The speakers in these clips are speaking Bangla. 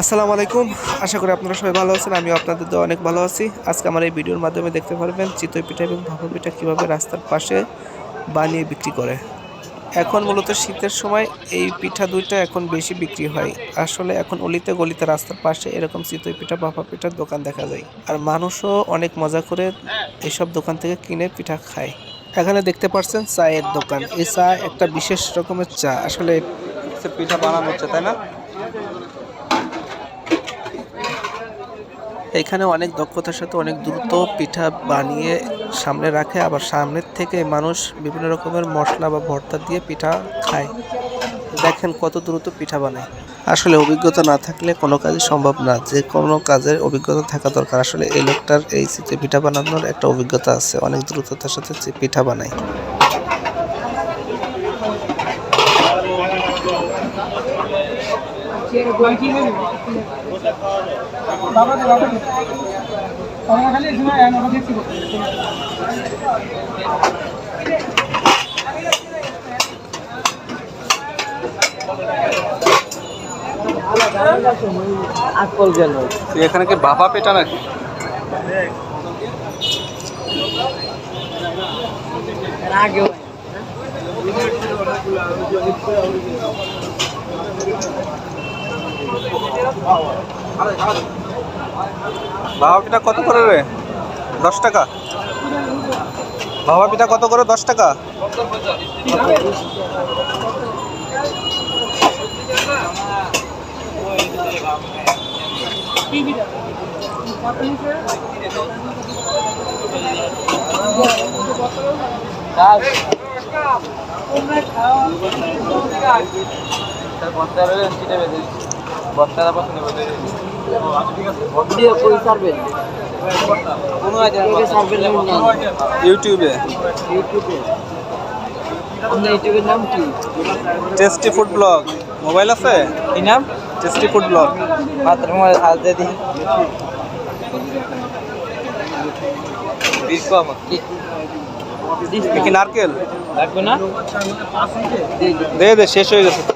আসসালামু আলাইকুম। আশা করি আপনারা সবাই ভালো আছেন আমি আপনাদের তো অনেক ভালো আছি। আজকে আমার এই ভিডিওর মাধ্যমে দেখতে পারবেন চিতই পিঠা এবং ভাপা পিঠা কীভাবে রাস্তার পাশে বানিয়ে বিক্রি করে। এখন মূলত শীতের সময় এই পিঠা দুইটা এখন বেশি বিক্রি হয়। আসলে এখন অলিতে গলিতে রাস্তার পাশে এরকম চিতই পিঠা ভাপা পিঠার দোকান দেখা যায়। আর মানুষও অনেক মজা করে এইসব দোকান থেকে কিনে পিঠা খায়। এখানে দেখতে পাচ্ছেন চায়ের দোকান। এই চা একটা বিশেষ রকমের চা। আসলে পিঠা বানানো হচ্ছে তাই না? এখানে অনেক দক্ষতার সাথে অনেক দ্রুত পিঠা বানিয়ে সামনে রাখে, আবার সামনের থেকে মানুষ বিভিন্ন রকমের মশলা বা ভর্তা দিয়ে পিঠা খায়। দেখেন কত দ্রুত পিঠা বানায়। আসলে অভিজ্ঞতা না থাকলে কোনো কাজই সম্ভব না, যে কোনো কাজের অভিজ্ঞতা থাকা দরকার। আসলে এই লোকটার এই চিতে পিঠা বানানোর একটা অভিজ্ঞতা আছে, অনেক দ্রুততার সাথে পিঠা বানায় বাবা দে বাবা দে আমরা খালি সময় এনে ওকে দেখছি আকল গেল এখানে কি বাবা পেটা নাকি? আগেও বাবা পিঠা কত করে রে? দশ টাকা? বাবা পিঠা কত করে? দশ টাকা? ইউটিউবে। ইউটিউবের নাম কি? Tasty food blog. মোবাইল আছে? কি নাম? Tasty food blog. মাত্র মোবাইল হাত দিয়ে দিই। নারকেল? লাগবে না? দে দে শেষ হয়ে গেছে।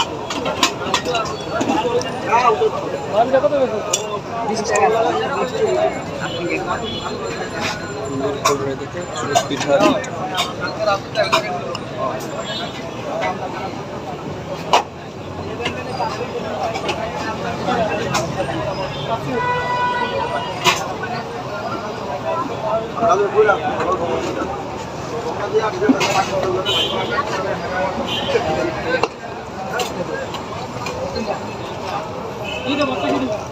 আমরা 이거 먹고 싶은